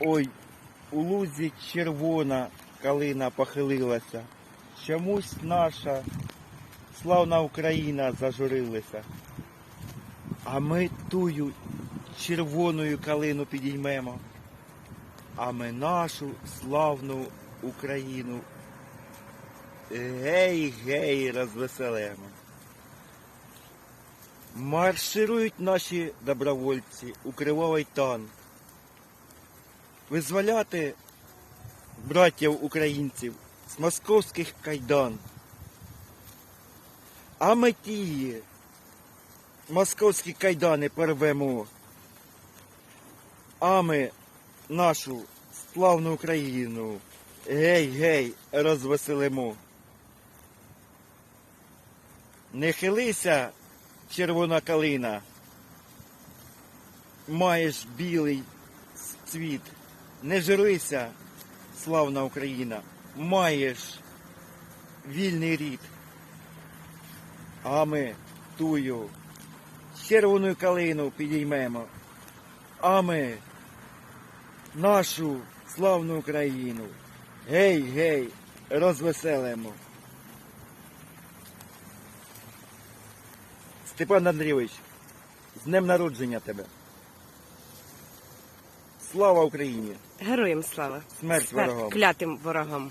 Ой, у лузі червона калина похилилася. Чомусь наша славна Україна зажурилася. А ми тую червоною калину підіймемо. А ми нашу славну Україну гей, гей, розвеселимо. Марширують наші добровольці у кривавий тан. Визволяти братів українців з московських кайдан. А ми ті московські кайдани порвемо. А ми нашу славну Україну гей, гей, розвеселимо. Не хилися, червона калина, маєш білий цвіт, не журися, славна Україна, маєш вільний рід. А ми тую червону калину підіймемо, а ми нашу славну Україну. Гей, гей, розвеселимо. Степан Андрійович, з днем народження тебе. Слава Україні! Героям слава. Смерть ворогам! Клятим ворогам.